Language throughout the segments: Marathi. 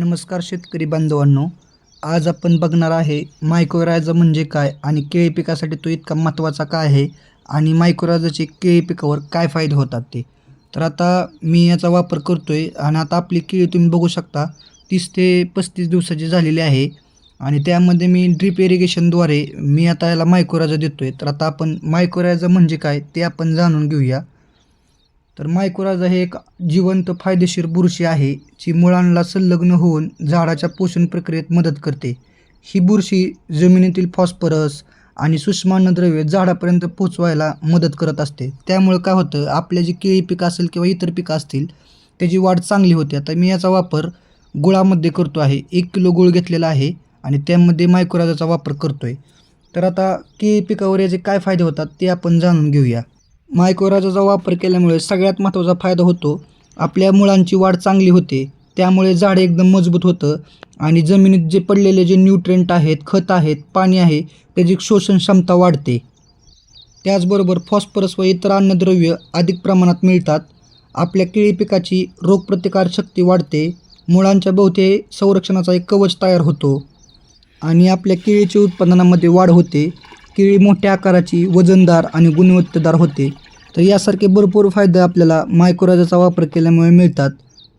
नमस्कार शेतकरी बांधवांनो आज आपण बघणार आहे मायक्रोरायझा म्हणजे काय आणि केळी पिकासाठी तो इतका महत्त्वाचा काय आहे आणि मायक्रोरायझाचे केळी पिकावर काय फायदे होतात ते. तर आता मी याचा वापर करतो आहे आणि आता आपली केळी तुम्ही बघू शकता तीस ते पस्तीस दिवसाची झालेली आहे आणि त्यामध्ये मी ड्रीप इरिगेशनद्वारे मी आता याला मायक्रोरायझा देतो आहे तर आता आपण मायक्रोरायझा म्हणजे काय ते आपण जाणून घेऊया. तर मायक्रोरायझा हे एक जिवंत फायदेशीर बुरशी आहे जी मुळांना संलग्न होऊन झाडाच्या पोषण प्रक्रियेत मदत करते. ही बुरशी जमिनीतील फॉस्फरस आणि सूक्ष्म अन्नद्रव्ये झाडापर्यंत पोचवायला मदत करत असते. त्यामुळे काय होतं आपल्या जी केळी पिकं असेल किंवा इतर पिकं असतील त्याची वाढ चांगली होते. आता मी याचा वापर गुळामध्ये करतो आहे. एक किलो गुळ घेतलेला आहे आणि त्यामध्ये मायक्रोराजाचा वापर करतो आहे तर आता केळी पिकावर याचे काय फायदे होतात ते आपण जाणून घेऊया. मायक्रोराजाचा वापर केल्यामुळे सगळ्यात महत्त्वाचा फायदा होतो. आपल्या मुळांची वाढ चांगली होते. त्यामुळे झाड एकदम मजबूत होतं आणि जमिनीत जे पडलेले जे न्यूट्रेंट आहेत खत आहेत पाणी आहे त्याची शोषण क्षमता वाढते. त्याचबरोबर फॉस्फरस व इतर अन्नद्रव्य अधिक प्रमाणात मिळतात. आपल्या केळी पिकाची रोगप्रतिकार शक्ती वाढते. मुळांच्या बहुते संरक्षणाचा एक कवच तयार होतो. आणि आपल्या केळीच्या उत्पादनामध्ये वाढ होते. केळी मोठ्या आकाराची वजनदार आणि गुणवत्तेदार होते. तर यासारखे भरपूर फायदे आपल्याला मायक्रोरायझाचा वापर केल्यामुळे मिळतात.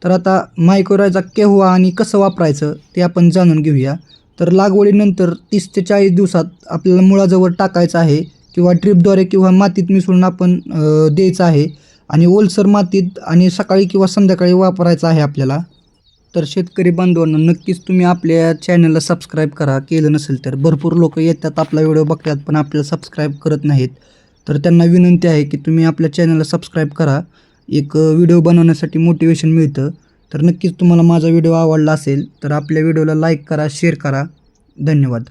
तर आता मायक्रोरायझा केव्हा आणि कसं वापरायचं ते आपण जाणून घेऊया. तर लागवडीनंतर तीस ते चाळीस दिवसात आपल्याला मुळाजवळ टाकायचं आहे किंवा ड्रिपद्वारे किंवा मातीत मिसळून आपण द्यायचं आहे. आणि ओलसर मातीत आणि सकाळी किंवा संध्याकाळी वापरायचं आहे आपल्याला. तर शेतकरी बांधवांना नक्कीच तुम्ही आपल्या चॅनलला सबस्क्राईब करा. केलं नसेल तर. भरपूर लोक येतात आपला व्हिडिओ बघतात पण आपल्याला सबस्क्राईब करत नाहीत. तर त्यांना विनंती आहे की तुम्ही आपल्या चॅनलला सबस्क्राईब करा. एक व्हिडिओ बनवण्यासाठी मोटिवेशन मिळतं. तर नक्कीच तुम्हाला माझा व्हिडिओ आवडला असेल तर आपल्या व्हिडिओला लाईक करा शेअर करा. धन्यवाद.